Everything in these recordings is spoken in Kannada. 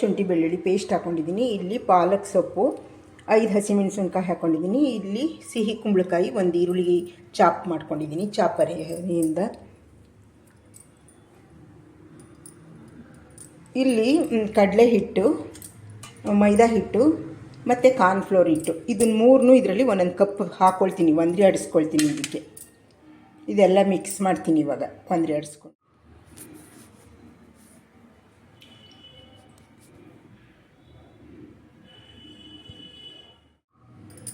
ಶುಂಠಿ ಬೆಳ್ಳುಳ್ಳಿ ಪೇಸ್ಟ್ ಹಾಕ್ಕೊಂಡಿದ್ದೀನಿ ಇಲ್ಲಿ ಪಾಲಕ್ ಸೊಪ್ಪು, ಐದು ಹಸಿಮೆಣಸಿನ್ಕಾಯಿ ಹಾಕ್ಕೊಂಡಿದ್ದೀನಿ ಇಲ್ಲಿ ಸಿಹಿ ಕುಂಬಳಕಾಯಿ ಒಂದು ಈರುಳ್ಳಿ ಚಾಪ್ ಮಾಡ್ಕೊಂಡಿದ್ದೀನಿ. ಚಾಪರಿಯಿಂದ. ಇಲ್ಲಿ ಕಡಲೆ ಹಿಟ್ಟು, ಮೈದಾ ಹಿಟ್ಟು, ಮತ್ತು ಕಾರ್ನ್ಫ್ಲೋರ್ ಹಿಟ್ಟು. ಇದನ್ನು ಮೂರನ್ನೂ ಇದರಲ್ಲಿ ಒಂದೊಂದು ಕಪ್ ಹಾಕ್ಕೊಳ್ತೀನಿ ಒಂದ್ರಿ ಆಡಿಸ್ಕೊಳ್ತೀನಿ ಇದಕ್ಕೆ. ಇದೆಲ್ಲ ಮಿಕ್ಸ್ ಮಾಡ್ತೀನಿ ಇವಾಗ. ಒಂದ್ರಿ ಆಡಿಸ್ಕೊಂಡು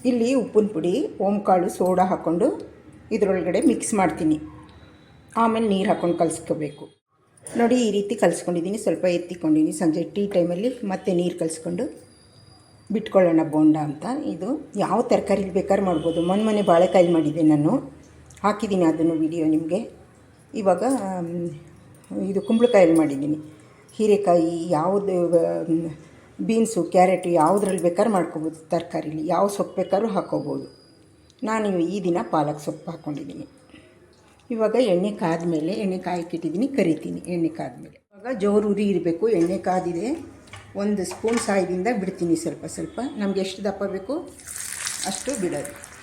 ಇಲ್ಲಿ ಉಪ್ಪಿನ ಪುಡಿ, ಓಂಕಾಳು, ಸೋಡಾ ಹಾಕ್ಕೊಂಡು ಇದರೊಳಗಡೆ ಮಿಕ್ಸ್ ಮಾಡ್ತೀನಿ. ಆಮೇಲೆ ನೀರು ಹಾಕ್ಕೊಂಡು ಕಲಿಸ್ಕೋಬೇಕು. ನೋಡಿ, ಈ ರೀತಿ ಕಲಿಸ್ಕೊಂಡಿದ್ದೀನಿ. ಸ್ವಲ್ಪ ಎತ್ತಿಕೊಂಡಿನಿ ಸಂಜೆ ಟೀ ಟೈಮಲ್ಲಿ ಮತ್ತೆ ನೀರು ಕಲಿಸ್ಕೊಂಡು ಬಿಟ್ಕೊಳ್ಳೋಣ ಬೋಂಡ ಅಂತ. ಇದು ಯಾವ ತರಕಾರಿಲಿ ಬೇಕಾದ್ರೂ ಮಾಡ್ಬೋದು. ಮೊನ್ನೆ ಮೊನ್ನೆ ಬಾಳೆಕಾಯಿ ಮಾಡಿದ್ದೆ ನಾನು. ಹಾಕಿದ್ದೀನಿ ಅದನ್ನು ವಿಡಿಯೋ ನಿಮಗೆ. ಇವಾಗ ಇದು ಕುಂಬಳಕಾಯಲ್ಲಿ ಮಾಡಿದ್ದೀನಿ. ಹೀರೆಕಾಯಿ, ಯಾವುದು ಬೀನ್ಸು, ಕ್ಯಾರೆಟು ಯಾವುದ್ರಲ್ಲಿ ಬೇಕಾದ್ರೂ ಮಾಡ್ಕೋಬೋದು. ತರಕಾರಿಲಿ ಯಾವ ಸೊಪ್ಪು ಬೇಕಾದ್ರೂ ಹಾಕೋಬೋದು. ನಾನು ಈ ದಿನ ಪಾಲಕ್ ಸೊಪ್ಪು ಹಾಕ್ಕೊಂಡಿದ್ದೀನಿ ಇವಾಗ ಎಣ್ಣೆ ಕಾದ್ಮೇಲೆ, ಎಣ್ಣೆ ಕಾಯಕ್ಕಿಟ್ಟಿದ್ದೀನಿ ಕರಿತೀನಿ ಎಣ್ಣೆ ಕಾದ್ಮೇಲೆ. ಇವಾಗ ಜೋರು ಉರಿ ಇರಬೇಕು, ಎಣ್ಣೆ ಕಾದಿದೆ. ಒಂದು ಸ್ಪೂನ್ ಸಾಯದಿಂದ ಬಿಡ್ತೀನಿ ಸ್ವಲ್ಪ ಸ್ವಲ್ಪ. ನಮಗೆ ಎಷ್ಟು ದಪ್ಪ ಬೇಕು ಅಷ್ಟು ಬಿಡೋದು.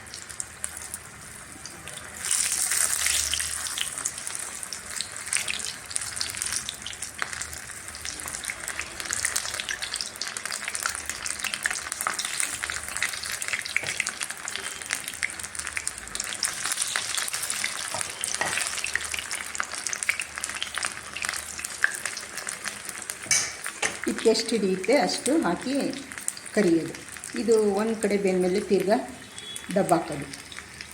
ಇದಕ್ಕೆ ಹಿಡಿಯುತ್ತೆ ಅಷ್ಟು ಹಾಕಿ ಕರಿಯೋದು. ಇದು ಒಂದು ಕಡೆ ಬೆಂದಮೇಲೆ ತಿರ್ಗಾ ಹಾಕೋದು.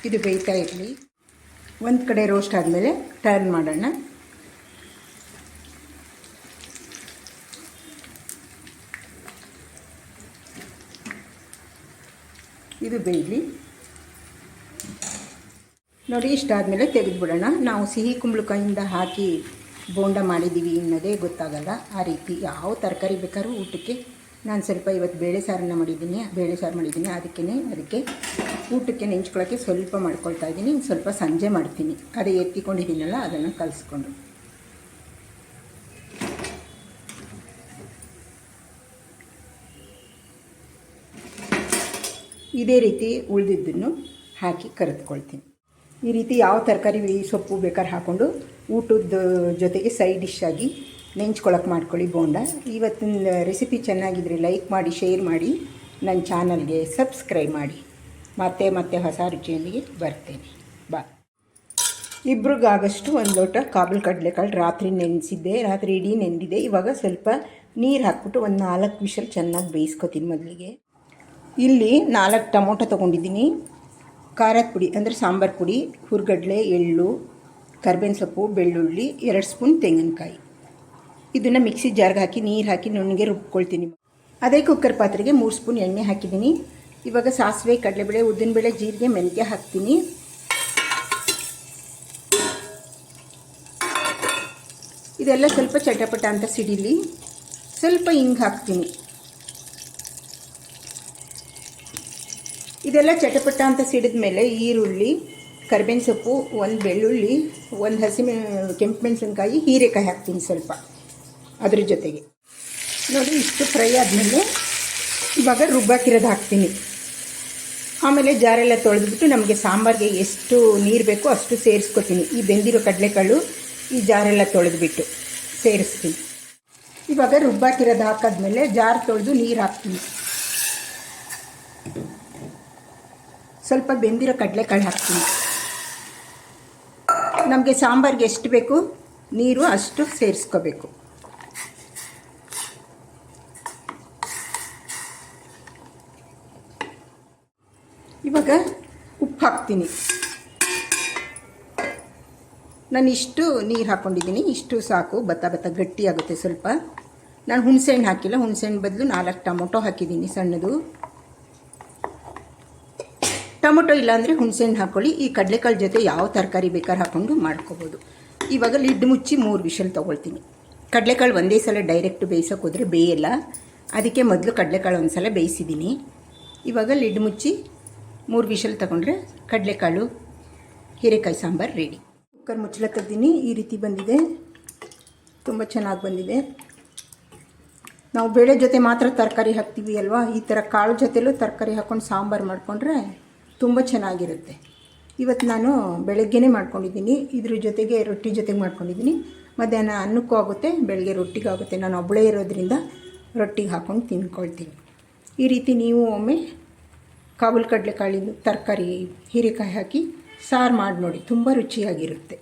ಇದು ಬೇಯ್ತಾ ಇರಲಿ. ಒಂದು ಕಡೆ ರೋಸ್ಟ್ ಆದಮೇಲೆ ಟರ್ನ್ ಮಾಡೋಣ. ಇದು ಬೇಯಲಿ. ನೋಡಿ ಇಷ್ಟಾದಮೇಲೆ ತೆಗೆದುಬಿಡೋಣ. ನಾವು ಸಿಹಿ ಕುಂಬಳಕಾಯಿಂದ ಹಾಕಿ ಬೋಂಡ ಮಾಡಿದ್ದೀವಿ ಅನ್ನೋದೇ ಗೊತ್ತಾಗಲ್ಲ. ಆ ರೀತಿ ಯಾವ ತರಕಾರಿ ಬೇಕಾದ್ರೂ ಊಟಕ್ಕೆ ನಾನು ಸ್ವಲ್ಪ ಇವತ್ತು ಬೇಳೆ ಸಾರನ್ನ ಮಾಡಿದ್ದೀನಿ. ಬೇಳೆ ಸಾರು ಮಾಡಿದ್ದೀನಿ. ಅದಕ್ಕೇ ಅದಕ್ಕೆ ಊಟಕ್ಕೆ ನೆಂಚ್ಕೊಳ್ಳೋಕ್ಕೆ ಸ್ವಲ್ಪ ಮಾಡ್ಕೊಳ್ತಾ ಇದ್ದೀನಿ. ಸ್ವಲ್ಪ ಸಂಜೆ ಮಾಡ್ತೀನಿ. ಅದೇ ಎತ್ತಿಕೊಂಡಿದ್ದೀನಲ್ಲ, ಅದನ್ನು ಕಲಿಸ್ಕೊಂಡು. ಇದೇ ರೀತಿ ಉಳಿದಿದ್ದನ್ನು ಹಾಕಿ ಕರೆದುಕೊಳ್ತೀನಿ. ಈ ರೀತಿ ಯಾವ ತರಕಾರಿ ಸೊಪ್ಪು ಬೇಕಾದ್ರೆ ಹಾಕ್ಕೊಂಡು ಊಟದ ಜೊತೆಗೆ ಸೈಡ್ ಡಿಶ್ ಆಗಿ ನೆಂಚ್ಕೊಳಕ್ಕೆ ಮಾಡ್ಕೊಳ್ಳಿ ಬೋಂಡ. ಇವತ್ತಿನ ರೆಸಿಪಿ ಚೆನ್ನಾಗಿದ್ರೆ ಲೈಕ್ ಮಾಡಿ ಶೇರ್ ಮಾಡಿ. ನನ್ನ ಚಾನಲ್ಗೆ ಸಬ್ಸ್ಕ್ರೈಬ್ ಮಾಡಿ. ಮತ್ತೆ ಮತ್ತೆ ಹೊಸ ರುಚಿಯೊಂದಿಗೆ ಬರ್ತೇನೆ. ಬಾ ಇಬ್ರಿಗಾಗಷ್ಟು ಒಂದು ಲೋಟ ಕಾಬಲ್ ಕಡಲೆಕಾಳು ರಾತ್ರಿ ನೆನೆಸಿದ್ದೆ. ರಾತ್ರಿ ಇಡೀ ನೆಂದಿದೆ. ಇವಾಗ ಸ್ವಲ್ಪ ನೀರು ಹಾಕ್ಬಿಟ್ಟು ಒಂದು ನಾಲ್ಕು ವಿಷಲ್ ಚೆನ್ನಾಗಿ ಬೇಯಿಸ್ಕೊತೀನಿ ಮೊದಲಿಗೆ. ಇಲ್ಲಿ ನಾಲ್ಕು ಟೊಮೊಟೊ ತೊಗೊಂಡಿದ್ದೀನಿ. ಖಾರದ ಪುಡಿ ಅಂದರೆ ಸಾಂಬಾರು ಪುಡಿ, ಹುರ್ಗಡ್ಲೆ, ಎಳ್ಳು ಕರ್ಬೇವಿನ ಸೊಪ್ಪು, ಬೆಳ್ಳುಳ್ಳಿ, ಎರಡು ಸ್ಪೂನ್ ತೆಂಗಿನಕಾಯಿ. ಇದನ್ನು ಮಿಕ್ಸಿ ಜಾರ್ಗೆ ಹಾಕಿ, ನೀರು ಹಾಕಿ, ನುಣ್ಣಗೆ ರುಬ್ಕೊಳ್ತೀನಿ. ಅದೇ ಕುಕ್ಕರ್ ಪಾತ್ರೆಗೆ ಮೂರು ಸ್ಪೂನ್ ಎಣ್ಣೆ ಹಾಕಿದ್ದೀನಿ. ಇವಾಗ ಸಾಸಿವೆ, ಕಡಲೆಬೇಳೆ, ಉದ್ದಿನಬೇಳೆ, ಜೀರಿಗೆ, ಮೆಂತ್ಯ ಹಾಕ್ತೀನಿ. ಇದೆಲ್ಲ ಸ್ವಲ್ಪ ಚಟಪಟ ಅಂತ ಸಿಡಿಲಿ. ಸ್ವಲ್ಪ ಹಿಂಗೆ ಹಾಕ್ತೀನಿ. ಇದೆಲ್ಲ ಚಟಪಟ ಅಂತ ಸಿಡಿದ ಮೇಲೆ ಈರುಳ್ಳಿ ಕರ್ಬೇವಿನ ಸೊಪ್ಪು, ಒಂದು ಬೆಳ್ಳುಳ್ಳಿ, ಒಂದು ಹಸಿ ಕೆಂಪು ಮೆಣಸಿನ್ಕಾಯಿ, ಹೀರೆಕಾಯಿ ಹಾಕ್ತೀನಿ ಸ್ವಲ್ಪ ಅದ್ರ ಜೊತೆಗೆ. ನೋಡಿ, ಇಷ್ಟು ಫ್ರೈ ಆದಮೇಲೆ ಇವಾಗ ರುಬ್ಬಾಕಿರೋದು ಹಾಕ್ತೀನಿ. ಆಮೇಲೆ ಜಾರೆಲ್ಲ ತೊಳೆದ್ಬಿಟ್ಟು ನಮಗೆ ಸಾಂಬಾರಿಗೆ ಎಷ್ಟು ನೀರು ಬೇಕೋ ಅಷ್ಟು ಸೇರಿಸ್ಕೊತೀನಿ. ಈ ಬೆಂದಿರೋ ಕಡಲೆಕಾಳು ಈ ಜಾರೆಲ್ಲ ತೊಳೆದ್ಬಿಟ್ಟು ಸೇರಿಸ್ತೀನಿ. ಇವಾಗ ರುಬ್ಬಾಕಿರೋದು ಹಾಕಾದ್ಮೇಲೆ ಜಾರ್ ತೊಳೆದು ನೀರು ಹಾಕ್ತೀನಿ. ಸ್ವಲ್ಪ ಬೆಂದಿರೋ ಕಡಲೆಕಾಳು ಹಾಕ್ತೀನಿ. ನಮಗೆ ಸಾಂಬಾರಿಗೆ ಎಷ್ಟು ಬೇಕು? ನೀರು ಅಷ್ಟು ಸೇರಿಸ್ಕೋಬೇಕು. ಇವಾಗ ಉಪ್ಪು ಹಾಕ್ತೀನಿ. ನಾನು ಇಷ್ಟು ನೀರು ಹಾಕ್ಕೊಂಡಿದ್ದೀನಿ ಇಷ್ಟು ಸಾಕು. ಭತ್ತ ಭತ್ತ ಗಟ್ಟಿಯಾಗುತ್ತೆ ಸ್ವಲ್ಪ. ನಾನು ಹುಣಸೆಹಣ್ಣು ಹಾಕಿಲ್ಲ. ಹುಣಸೆಹಣ್ಣು ಬದಲು ನಾಲ್ಕು ಟೊಮೊಟೊ ಹಾಕಿದ್ದೀನಿ ಸಣ್ಣದು. ಟೊಮೊಟೊ ಇಲ್ಲಾಂದರೆ ಹುಣಸೆಹಣ್ಣು ಹಾಕ್ಕೊಳ್ಳಿ ಈ ಕಡಲೆಕಾಳು ಜೊತೆ ಯಾವ ತರಕಾರಿ ಬೇಕಾದ್ರೆ ಹಾಕ್ಕೊಂಡು ಮಾಡ್ಕೋಬೋದು. ಇವಾಗ ಲಿಡ್ ಮುಚ್ಚಿ ಮೂರು ವಿಷಲ್ ತೊಗೊಳ್ತೀನಿ. ಕಡಲೆಕಾಳು ಒಂದೇ ಸಲ ಡೈರೆಕ್ಟ್ ಬೇಯಿಸೋಕೆ ಹೋದರೆ ಬೇಯಲ್ಲ. ಅದಕ್ಕೆ ಮೊದಲು ಕಡಲೆಕಾಳು ಒಂದು ಸಲ ಬೇಯಿಸಿದ್ದೀನಿ. ಇವಾಗ ಲಿಡ್ ಮುಚ್ಚಿ ಮೂರು ವಿಷಲ್ ತಗೊಂಡ್ರೆ ಕಡಲೆಕಾಳು, ಹೀರೆಕಾಯಿ ಸಾಂಬಾರು ರೆಡಿ ಕುಕ್ಕರ್ ಮುಚ್ಚಲ ತೆಗ್ದೀನಿ. ಈ ರೀತಿ ಬಂದಿದೆ. ತುಂಬ ಚೆನ್ನಾಗಿ ಬಂದಿದೆ. ನಾವು ಬೇಳೆ ಜೊತೆ ಮಾತ್ರ ತರಕಾರಿ ಹಾಕ್ತೀವಿ ಅಲ್ವಾ? ಈ ಥರ ಕಾಳು ಜೊತೆಲೂ ತರಕಾರಿ ಹಾಕ್ಕೊಂಡು ಸಾಂಬಾರು ಮಾಡಿಕೊಂಡ್ರೆ ತುಂಬ ಚೆನ್ನಾಗಿರುತ್ತೆ. ಇವತ್ತು ನಾನು ಬೆಳಗ್ಗೆನೇ ಮಾಡ್ಕೊಂಡಿದ್ದೀನಿ. ಇದ್ರ ಜೊತೆಗೆ ರೊಟ್ಟಿ ಜೊತೆಗೆ ಮಾಡ್ಕೊಂಡಿದ್ದೀನಿ. ಮಧ್ಯಾಹ್ನ ಅನ್ನಕ್ಕೂ ಆಗುತ್ತೆ, ಬೆಳಗ್ಗೆ ರೊಟ್ಟಿಗಾಗುತ್ತೆ ನಾನು ಒಬ್ಬಳೇ ಇರೋದ್ರಿಂದ ರೊಟ್ಟಿಗೆ ಹಾಕ್ಕೊಂಡು ತಿನ್ಕೊಳ್ತೀನಿ. ಈ ರೀತಿ ನೀವು ಒಮ್ಮೆ ಕಾಬೂಲ್ ಕಡಲೆಕಾಳಿಂದು ತರಕಾರಿ, ಹೀರೆಕಾಯಿ ಹಾಕಿ ಸಾರು ಮಾಡಿ ನೋಡಿ ತುಂಬ ರುಚಿಯಾಗಿರುತ್ತೆ.